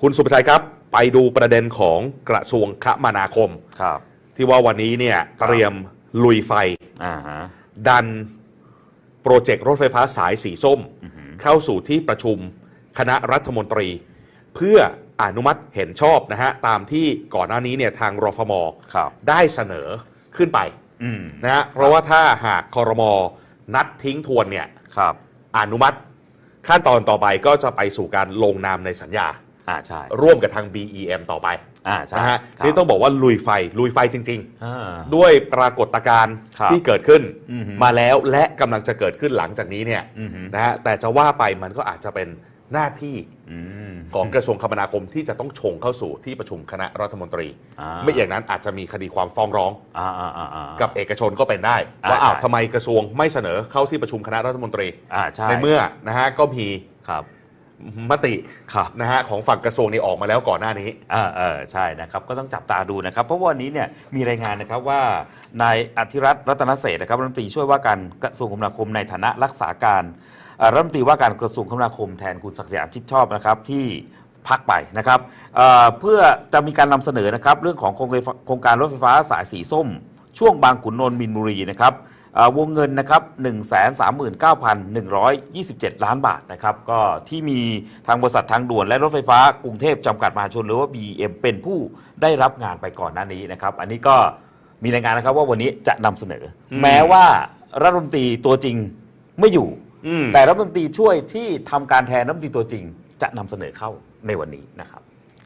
คุณสุภชัยครับ ไปดูประเด็นของกระทรวงคมนาคม ครับ ที่ว่าวันนี้เนี่ยครับเตรียมลุยไฟ อ่าฮะ ดันโปรเจกต์รถไฟฟ้าสายสีส้มอือหือเข้าสู่ที่ประชุมคณะรัฐมนตรี เพื่ออนุมัติเห็นชอบนะฮะ ตามที่ก่อนหน้านี้เนี่ยทางรฟมครับ ได้เสนอขึ้นไปอืม นะฮะเพราะว่าถ้าหากคอรมอนัดทิ้งทวนเนี่ย ครับ อนุมัติขั้นตอนต่อไปก็จะไปสู่การลงนามในสัญญา อ่าใช่ร่วมกับทาง BEM ต่อไปอ่าใช่นะฮะครับนี่ต้องบอกว่าลุยไฟลุยไฟจริง อ่า ๆ ด้วยปรากฏการณ์ครับที่เกิดขึ้นอือหือมาแล้วและกำลังจะเกิดขึ้นหลังจากนี้เนี่ยอือหือนะฮะแต่จะว่าไปมันก็อาจจะเป็นหน้าที่อืมของกระทรวงคมนาคมที่จะต้องชงเข้าสู่ที่ประชุมคณะรัฐมนตรีอ่าไม่อย่างนั้นอาจจะมีคดีความฟ้องร้อง อ่าอ่าอ่าอ่า กับเอกชนก็เป็นได้อ่าว่าอ้าวใช่ ทำไมกระทรวงไม่เสนอเข้าที่ประชุมคณะรัฐมนตรี อ่าใช่ในเมื่อนะฮะก็มีครับ มติครับนะฮะของฝั่งกระทรวงนี้ออกมาแล้วก่อนหน้านี้อ่าเออใช่นะครับก็ต้องจับตาดูนะครับ เพราะว่าวันนี้เนี่ยมีรายงานนะครับว่านายอธิรัตน์รัตนเศษนะครับรัฐมนตรีช่วยว่าการกระทรวงคมนาคมในฐานะรักษาการรัฐมนตรีว่าการกระทรวงคมนาคมแทนคุณศักดิ์สยามชิดชอบนะครับที่พักไปนะครับเเพื่อจะมีการนำเสนอนะครับเรื่องของโครงงการรถไฟฟ้าสายสีส้ม ช่วงบางขุนนนท์มินบุรีนะครับ วงเงินนะครับ139,127 ล้านบาทนะครับก็ที่มีทางบริษัททางด่วนและรถไฟฟ้ากรุงเทพจำกัดมหาชนหรือว่า BM เป็นผู้ได้รับงานไปก่อนหน้านี้นะครับ อันนี้ก็มีรายงานนะครับว่าวันนี้จะนำเสนออมแม้ว่ารัฐมนตรีตัวจริงไม่อยู่อืมแต่รัฐมนตรีช่วยที่ทำการแทนรัฐมนตรีตัวจริง จะนำเสนอเข้าในวันนี้นะครับ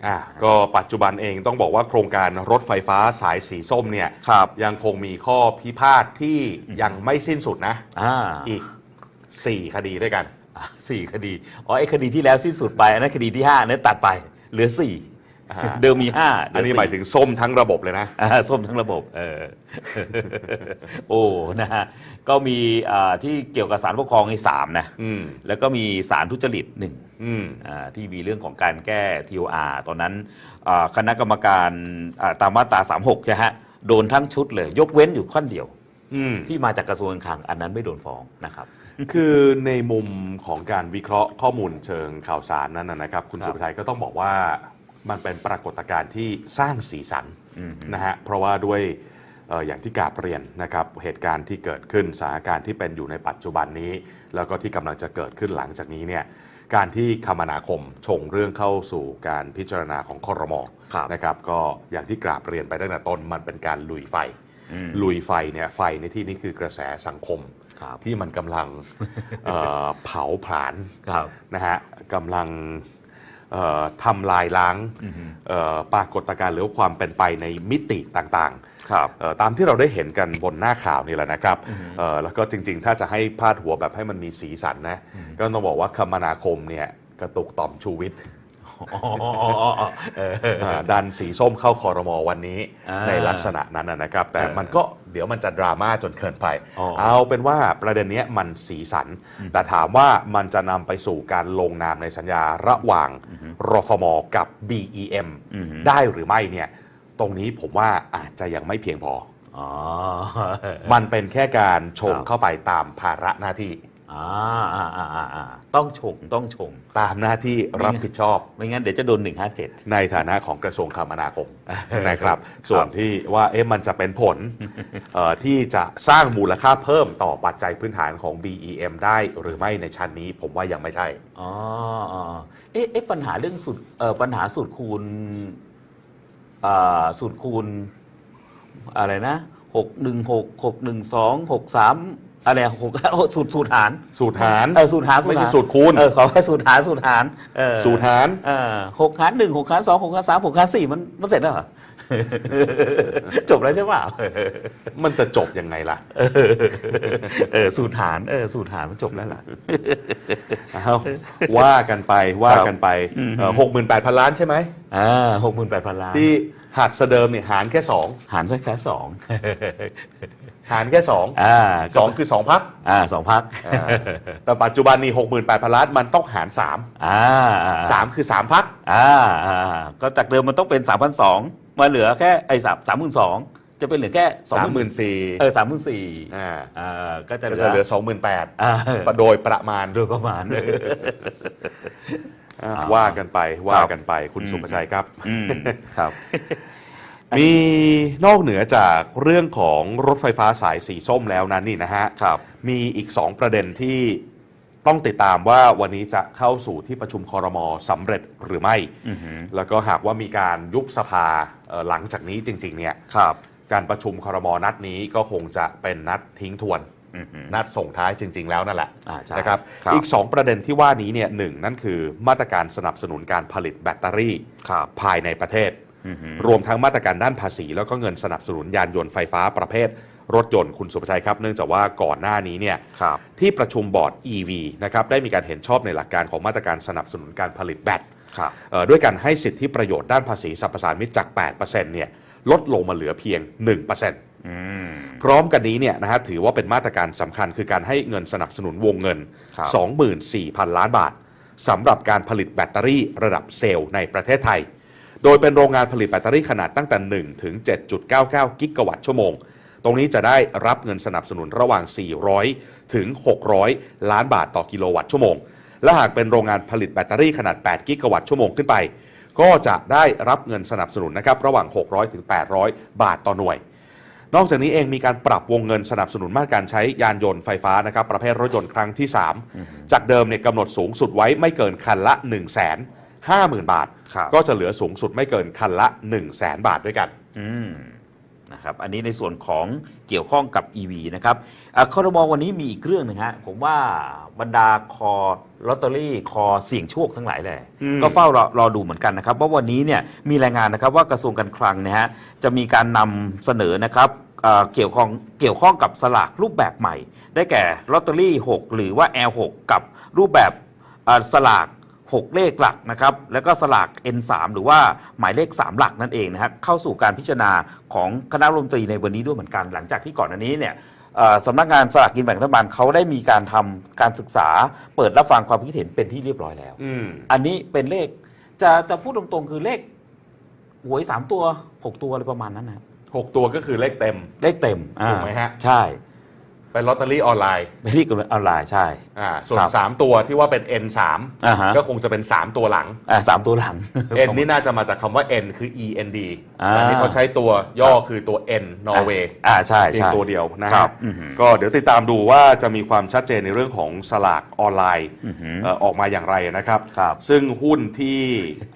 อะก็ปัจจุบันเองต้องบอกว่าโครงการรถไฟฟ้าสายสีส้มเนี่ยครับยังคงมีข้อพิพาทที่ยังไม่สิ้นสุดนะอ่าอีก 4 คดีด้วยกันอะสี่คดี อ๋อไอ้คดีที่แล้วสิ้นสุดไป อันนั้นคดีที่ห้านั้นตัดไป เหลือสี่อ่า เดิมมีห้าอันนี้หมายถึงส้มทั้งระบบเลยนะอ่าส้มทั้งระบบเออโอ้นะฮะก็มีอ่าที่เกี่ยวกับสารปกครองในสามนะอืมแล้วก็มีสารทุจริตหนึ่งอืมอ่าที่มีเรื่องของการแก้ TOR ตอนนั้นอ่าคณะกรรมการอ่าตามมาตรา36ใช่ฮะโดนทั้งชุดเลย ยกเว้นอยู่ข้อเดียวอืมที่มาจากกระทรวงการคลังอันนั้นไม่โดนฟ้องนะครับคือในมุมของการวิเคราะห์ข้อมูลเชิงข่าวสารนั้นนะนะครับ คุณครับสุภชัยก็ต้องบอกว่า มันเป็นปรากฏการณ์ที่สร้างสีสันอืมนะฮะเพราะว่าด้วยเอ่ออย่างที่กราบเรียนนะครับเหตุการณ์ที่เกิดขึ้นสถานการณ์ที่เป็นอยู่ในปัจจุบันนี้ แล้วก็ที่กำลังจะเกิดขึ้นหลังจากนี้เนี่ยการที่คมนาคมชงเรื่องเข้าสู่การพิจารณาของคอรมอครับนะครับก็อย่างที่กราบเรียนไปตั้งแต่ต้นมันเป็นการลุยไฟอืมลุยไฟเนี่ยไฟในที่นี้คือกระแสสังคมครับที่มันกำลังเอ่อเผาผลาญครับนะฮะกำลังเอ่อ ทำลายล้างอือฮึเอ่อปรากฏการณ์หรือว่าความเป็นไปในมิติต่างครับๆเอ่อตามที่เราได้เห็นกันบนหน้าข่าวนี่แหละนะครับอือฮึเอ่อแล้วก็จริงๆ ถ้าจะให้พาดหัวแบบให้มันมีสีสันนะ ก็ต้องบอกว่าคมนาคมเนี่ยกระตุกต่อมชูวิทย์ อ๋ออ๋ออ๋ออ๋อเอออ่าดันสีส้มเข้าคอรมอวันนี้อ่าในลักษณะนั้นนะนะครับ แต่เออมันก็เดี๋ยวมันจะดราม่าจนเกินไปอ๋อเอาเป็นว่าประเด็นเนี้ยมันสีสัน แต่ถามว่ามันจะนำไปสู่การลงนามในสัญญาระหว่างรฟมกับ BEM อือฮึได้หรือไม่เนี่ยตรงนี้ผมว่าอาจจะยังไม่เพียงพออ๋อมันเป็นแค่การชงครับเข้าไปตามภาระหน้าที่ อ่าอ่าอ่าอ่าอ่าต้องชงต้องชงตามหน้าที่รับผิดชอบ ไม่งั้นเดี๋ยวจะโดน 157 ในฐานะของกระทรวงคมนาคมนะครับ ส่วนที่ว่าเอ๊ะมันจะเป็นผลเอ่อที่จะสร้างมูลค่าเพิ่มต่อปัจจัยพื้นฐานของ BEM ได้หรือไม่ในชั้นนี้ ผมว่ายังไม่ใช่อ๋ออ๋อเอ๊ะเอ๊ะปัญหาเรื่องสูตรเอ่อปัญหาสูตรคูณอ่าสูตรคูณอะไรนะหกหนึ่งหกหกหนึ่งสองหกสาม อะไรหกสูตรสูตรหารสูตรหาร เออสูตรหารไม่ใช่หาสูตรคูณ เออขอแค่สูตรหารสูตรหารเออสูตรหารเออหกหารหนึ่งหกหารสองหกหารสามหกหารสี่มันมันเสร็จแล้วเหรอ จบแล้วใช่เปล่ามันจะจบยังไงล่ะ เออสูตรหารเออสูตรหารมันจบแล้วล่ะเอาว่ากันไปว่ากันไปอืมหกหมื่นแปดพันล้านใช่ไหมอ่าหกหมื่นแปดพันล้านที่หัดเสดิมเนี่ยหารแค่สองหารสักแค่สอง หารแค่สองอ่าสองคือสองพักอ่าสองพักแต่ปัจจุบันนี่หกหมื่นแปดพันล้านมันต้องหารสามอ่าอ่สามคือสามพักอ่าอ่าก็จากเดิมมันต้องเป็นสามพันสองมาเหลือแค่ไอ้สามสามหมื่นสองจะเป็นเหลือแค่สามหมื่นสี่เออสามหมื่นสี่อ่าอ่าก็จะก็เหลืจะอเหลือสองหมื่นแปดอ่าโดยประมาณโดยประมาณอะอ่าว่ากันไปว่าครับกันไปคุณอืมสุประชัยครับอืมครับ มีนอกเหนือจากเรื่องของรถไฟฟ้าสายสีส้มแล้วนั้นนี่นะฮะครับมีอีก 2 ประเด็นที่ต้องติดตามว่าวันนี้จะเข้าสู่ที่ประชุมคอรมอสำเร็จหรือไม่อือหือแล้วก็หากว่ามีการยุบสภาเอ่อหลังจากนี้จริง ๆ เนี่ยครับ การประชุมคอรมอนัดนี้ก็คงจะเป็นนัดทิ้งทวนอือหือนัดส่งท้ายจริง ๆ แล้วนั่นแหละอ่าใช่นะครับครับอีก 2 ประเด็นที่ว่านี้เนี่ยหนึ่งนั่นคือมาตรการสนับสนุนการผลิตแบตเตอรี่ครับภายในประเทศอือหือ รวมทั้งมาตรการด้านภาษี แล้วก็เงินสนับสนุนยานยนต์ไฟฟ้าประเภท รถยนต์คุณสุภชัยครับ เนื่องจากว่าก่อนหน้านี้เนี่ยครับที่ประชุมบอร์ด EV นะครับได้มีการเห็นชอบในหลักการของมาตรการสนับสนุนการผลิตแบตครับเอ่อด้วยการให้สิทธิประโยชน์ด้านภาษีสรรพสามิตจาก 8%เนี่ยลดลงมาเหลือเพียง1%อืมพร้อมกันนี้เนี่ยนะฮะถือว่าเป็นมาตรการสำคัญคือการให้เงินสนับสนุนวงเงินครับ24,000 ล้านบาทสำหรับการผลิตแบตเตอรี่ระดับเซลล์ในประเทศไทย โดยเป็นโรงงานผลิตแบตเตอรี่ขนาดตั้งแต่ 1 ถึง 7.99 กิกะวัตต์ชั่วโมง ตรงนี้จะได้รับเงินสนับสนุนระหว่าง 400 ถึง 600 ล้านบาทต่อกิโลวัตต์ชั่วโมง และหากเป็นโรงงานผลิตแบตเตอรี่ขนาด 8 กิกะวัตต์ชั่วโมงขึ้นไป ก็จะได้รับเงินสนับสนุนนะครับระหว่าง 600 ถึง 800 บาทต่อหน่วย นอกจากนี้เองมีการปรับวงเงินสนับสนุนมาตรการใช้ยานยนต์ไฟฟ้านะครับประเภทรถยนต์ครั้งที่ 3 จากเดิมเนี่ยกำหนดสูงสุดไว้ไม่เกินคันละ1 5 0 0 0 0 บาท ครับก็จะเหลือสูงสุดไม่เกินคันละ 1 0 0 0 0แบาทด้วยกัน อืมนะครับอันนี้ในส่วนของเกี่ยวข้องกับ EV นะครับอะคอรมอวันนี้มีอีกเรื่องหนึงฮะผมว่าบรรดาคอลอตเตอรี่คอเสี่ยงโชคทั้งหลายแหละอืม ก็เฝ้ารอรอดูเหมือนกันนะครับว่าวันนี้เนี่ยมีรายงานนะครับว่ากระทรวงการคลังเนี่ยฮะจะมีการนำเสนอนะครับเอ่อเกี่ยวข้องเกี่ยวข้องกับสลากรูปแบบใหม่ ได้แก่ลอตเตอรี่ 6 หรือว่า L6 กับรูปแบบเอ่อสลาก 6 เลขหลักนะครับแล้วก็สลาก N3 หรือว่าหมายเลข 3 หลักนั่นเองนะฮะเข้าสู่การพิจารณาของคณะรัฐมนตรีในวันนี้ด้วยเหมือนกัน หลังจากที่ก่อนอันนี้เนี่ยเอ่อสำนักงานสลากกินแบ่งรัฐบาลเขาได้มีการทำการศึกษา เปิดรับฟังความคิดเห็นเป็นที่เรียบร้อยแล้วอืมอันนี้เป็นเลขจะจะพูดตรงๆ คือเลขหวย3ตัว6ตัวอะไรประมาณนั้นนะหกตัวก็คือเลขเต็มเลขเต็มอ่าถูกไหมฮะใช่ เป็นลอตเตอรี่ออนไลน์เป็นเลขออนไลน์ใช่ อ่าส่วนครับ3ตัวที่ว่าเป็น N3 อ่าฮะก็คงจะเป็น 3 ตัวหลัง อ่าสามตัวหลัง N นี่น่าจะมาจากคำว่า N คือ END อ่า แต่นี่เขาใช้ตัวย่อคือตัว N นอร์เวย์ อ่าใช่เพียงใช่ ตัวเดียวนะครัฮะบอือหือก็เดี๋ยวติดตามดูว่าจะมีความชัดเจนในเรื่องของสลากออนไลน์อือหือเอ่อออกมาอย่างไรนะครับ ครับซึ่งหุ้นที่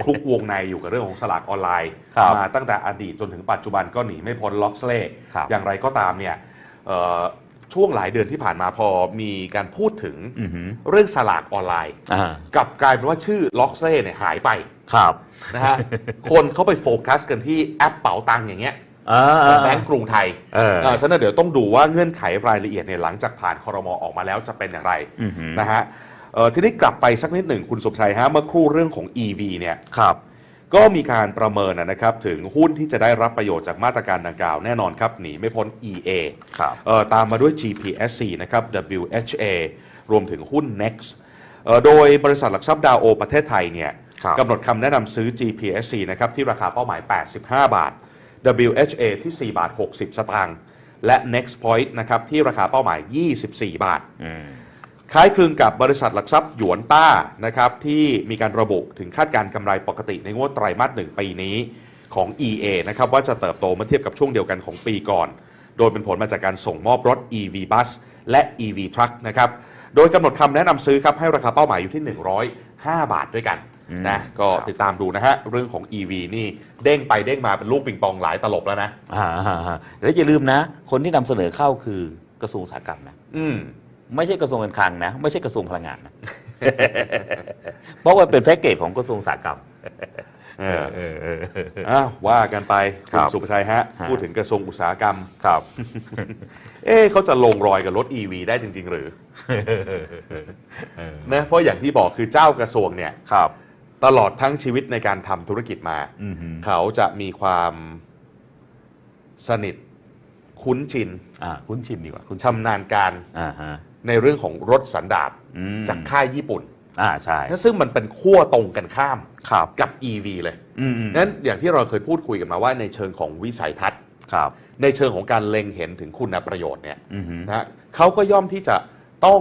คลุกวงในอยู่กับเรื่องของสลากออนไลน์ครับมาตั้งแต่อดีตจนถึงปัจจุบันก็หนีไม่พ้นล็อกเล่ครับ อย่างไรก็ตามเนี่ยเอ่อ ช่วงหลายเดือนที่ผ่านมาพอมีการพูดถึงอือหือเรื่องสลากออนไลน์อ่ากลับกลายเป็นว่าชื่อล็อกเล่เนี่ยหายไปครับนะฮะคนเข้าไปโฟกัสกันที่แอปเป๋าตังค์อย่างเงี้ยอ่าของแบงก์กรุงไทยเออเออฉะนั้นเดี๋ยวต้องดูว่าเงื่อนไขรายละเอียดเนี่ยหลังจากผ่านคอรมอออกมาแล้วจะเป็นอย่างไรอือหือนะฮะเอ่อทีนี้กลับไปสักนิดหนึ่งคุณสุภชัยฮะเมื่อครู่เรื่องของ EV เนี่ยครับ ก็มีการประเมินนะครับถึงหุ้นที่จะได้รับประโยชน์จากมาตรการดังกล่าวแน่นอนครับหนีไม่พ้น EA ครับเอ่อตามมาด้วย GPSC นะครับ WHA รวมถึงหุ้น Next เอ่อโดยบริษัทหลักทรัพย์ดาวโอประเทศไทยเนี่ยครับกำหนดคำแนะนำซื้อ GPSC นะครับที่ราคาเป้าหมาย 85 บาท WHA ที่ 4 บาท 60 สตางค์และ Next Point นะครับที่ราคาเป้าหมาย 24 บาทอืม คล้ายคลึงกับบริษัทหลักทรัพย์หยวนต้านะครับที่มีการระบุถึงคาดการณ์กำไรปกติในงวดไตรมาสหนึ่งปีนี้ของ EA นะครับว่าจะเติบโตเมื่อเทียบกับช่วงเดียวกันของปีก่อน โดยเป็นผลมาจากการส่งมอบรถ EV Bus และ EV Truck นะครับโดยกำหนดคำแนะนำซื้อครับให้ราคาเป้าหมายอยู่ที่ 105 บาทด้วยกันอืมนะก็ครับติดตามดูนะฮะ เรื่องของ EV นี่เด้งไปเด้งมาเป็นลูกปิงปองหลายตลบแล้วนะอ่าอ่าอ่าแล้วอย่าลืมนะ คนที่นำเสนอเข้าคือกระทรวงอุตสาหกรรมนะอืม ไม่ใช่กระทรวงการคลังนะ ไม่ใช่กระทรวงพลังงานนะเพราะว่าเป็นแพ็กเกจของกระทรวงอุตสาหกรรม เออเออเออเออ อ้าวว่ากันไปคคุรัณบสุภชัยฮะ ฮะ พูดถึงกระทรวงอุตสาหกรรม ครับ เอ๊ะเขาจะลงรอยกับรถ EV ได้จริง ๆ หรือนะเพราะอย่างที่บอกคือเจ้ากระทรวงเนี่ยครับ ตลอดทั้งชีวิตในการทำธุรกิจมา อือหือเขาจะมีความสนิทคุ้นชินอ่า คุ้นชินดีกว่า คุ้นชำนาญการอ่าฮะ ในเรื่องของรถสันดาปอืมจากค่ายญี่ปุ่น อ่าใช่นะซึ่งมันเป็นขั้วตรงกันข้ามครับกับ EV เลยอืมอืมนั้นอย่างที่เราเคยพูดคุยกันมาว่าในเชิงของวิสัยทัศน์ ครับในเชิงของการเล็งเห็นถึงคุณประโยชน์เนี่ยอือหือนะฮะเขาก็ย่อมที่จะต้อง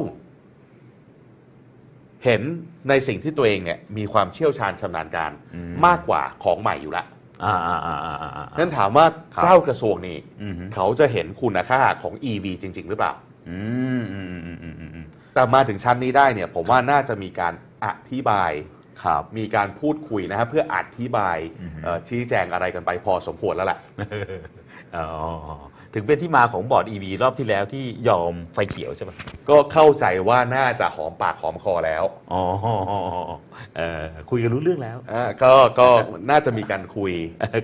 เห็นในสิ่งที่ตัวเองเนี่ยมีความเชี่ยวชาญชำนาญการอืมมากกว่าของใหม่อยู่แล้วอ่าอ่าอ่าอ่าอ่าอ่า นั้นถามว่าครับ เจ้ากระทรวงนี้ อืมฮึ เขาจะเห็นคุณค่าของ EV จริง ๆ หรือเปล่า อืมอืมอืมอืมอืมอืมแต่มาถึงชั้นนี้ได้เนี่ย ผมว่าน่าจะมีการอธิบาย ครับ มีการพูดคุยนะครับเพื่ออธิบายอือฮึ เอ่อชี้แจงอะไรกันไปพอสมควรแล้วแหละ อ๋อ ถึงเป็นที่มาของบอร์ด EV รอบที่แล้วที่ยอมไฟเขียวใช่ปะก็เข้าใจว่าน่าจะหอมปากหอมคอแล้วอ๋อเออคุยกันรู้เรื่องแล้วอ่าก็ก็น่าจะมีการคุย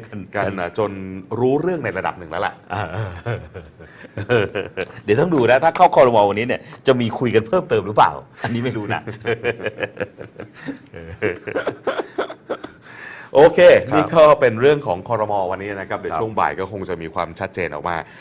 กันกันอะจนรู้เรื่องในระดับหนึ่งแล้วล่ะอ่าเดี๋ยวต้องดูนะถ้าเข้าคอรมอวันนี้เนี่ยจะมีคุยกันเพิ่มเติมหรือเปล่า อันนี้ไม่รู้นะโอเคครับนี่ก็เป็นเรื่องของคอรมอวันนี้นะครับ เดี๋ยวครับช่วงบ่ายก็คงจะมีความชัดเจนออกมา